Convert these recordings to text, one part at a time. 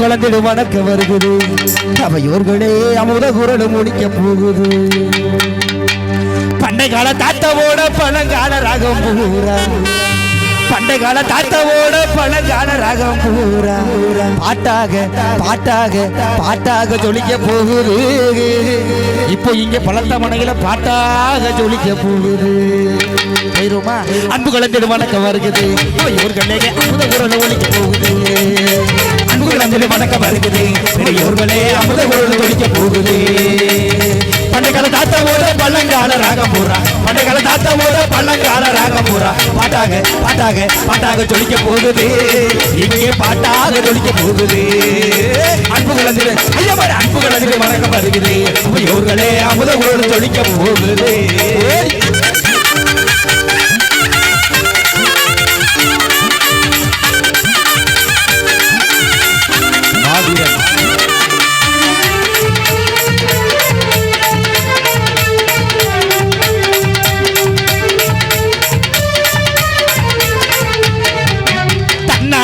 குழந்தைடு வணக்க வருகுது. அவையோர்களே அமுத குரல் முடிக்க போகுது. பண்டை கால தாத்தாவோட பழங்கால ராகம் பூரா. பண்டை கால தாத்தாவோட பழங்கால ராகம் பூரா. பாட்டாக பாட்டாக பாட்டாக ஜொலிக்க போகுது. இப்போ இங்க பழத்த மனையில பாட்டாக ஜொலிக்க போகுது. போயிருமா அன்பு குழந்தைடு வணக்கம் வருகுது. இவர்களே அமுத குரல் ஒழிக்க போகுது. அன்பு குழந்தைடு வணக்கம் வருகுது பெரியோர்களே அமுத குரல் ஒழிக்க போகுது. பண்டைக்கால தாத்தாவோட பள்ளங்கால ராகம் போறா பண்டைக்கால தாத்தாவோட பள்ளங்கால ராகம் போறா பாட்டாக பாட்டாக பாட்டாக ஜொலிக்க போகுது. இங்கே பாட்டாக ஜொலிக்க போகுது. அன்பு கலந்து ஐயா அன்பு கலந்து வணக்கம் வருகுது இவர்களே அமுத குரல் ஜொலிக்க போகுது.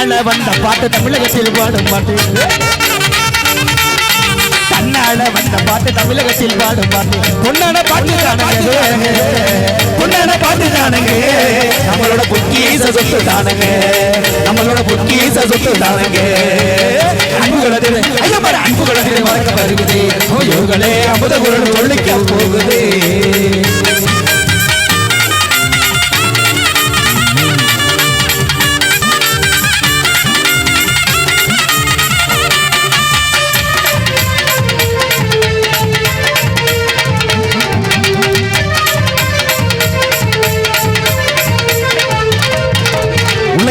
தன்னால வந்த பாட்டு தமிழகத்தில் பாடும் பாட்டு. தன்னால வந்த பாட்டு தமிழகத்தில் பாடும் பாட்டு. பொன்னான பாட்டு தானங்க பொன்னான பாட்டு தானங்க. நம்மளோட பொக்கீச சொத்து தானங்க. நம்மளோட பொக்கீச சொத்து தானங்க. அன்புகளது ஐயா பாரு அன்புகளது வழக்க வருகுது. ஓயோர்களே அமுத குரல் சொல்லிக்க போகுது.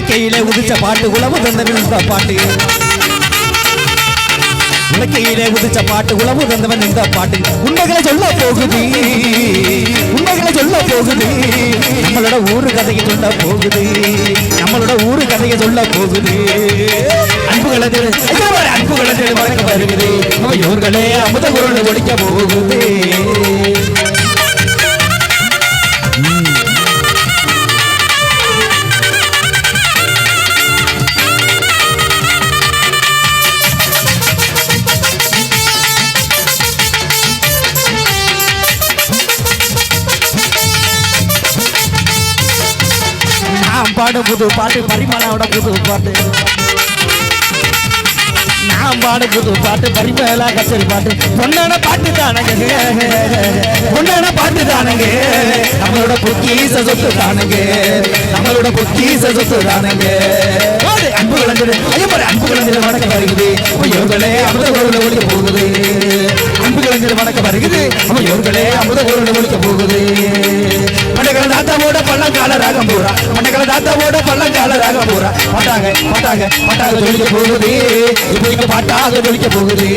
உலக்கையிலே உதிச்ச பாட்டு உழவு தந்தவன் இந்த பாட்டு. உலக்கையிலே உதிச்ச பாட்டு உழவு தந்தவன் இந்த பாட்டு. உண்மைகளை சொல்ல போகுது உண்மைகளை சொல்ல போகுது. நம்மளோட ஊரு கதையை சொல்ல போகுது நம்மளோட ஊரு கதையை சொல்ல போகுது. அன்புகளை அன்புகளை வழங்க வருகிறது அவையோர்களே அமுத குரல் ஒழிக்க போகுது. பாடும் புது பாட்டு பரிமளாவோட புது பாட்டு. நான் பாடு புது பாட்டு பரிமளா கச்சேரி பாட்டு. பொண்ணான பாட்டு தானங்க. பொண்ணான பாட்டு தானங்க. நம்மளோட பொக்கீச சொத்து தானங்க. நம்மளோட பொக்கீச சொத்து தானங்க. அன்பு குழந்தை அதே மாதிரி அன்பு குழந்தை வணக்கம் வருகிறது. இவர்களே அமுத குரல் ஒழிக்க போகுது. அன்பு குழந்தை வணக்கம் வருகுது இவர்களே அமுத குரல் ஒழிக்க போகுது. தாத்தாவோட பள்ளங்கால ராகம் பூரா. பண்டகால தாத்தாவோட பள்ளங்கால ராகம் பூரா. பாட்டாங்க பாட்டாங்க பாட்டாக ஜொலிக்க போகுது. இப்போ இங்க பாட்டாக ஜொலிக்க போகுது.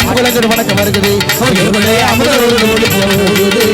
அமுதலங்கர் வணக்கம் வருகிறது இவர்களே போகுது.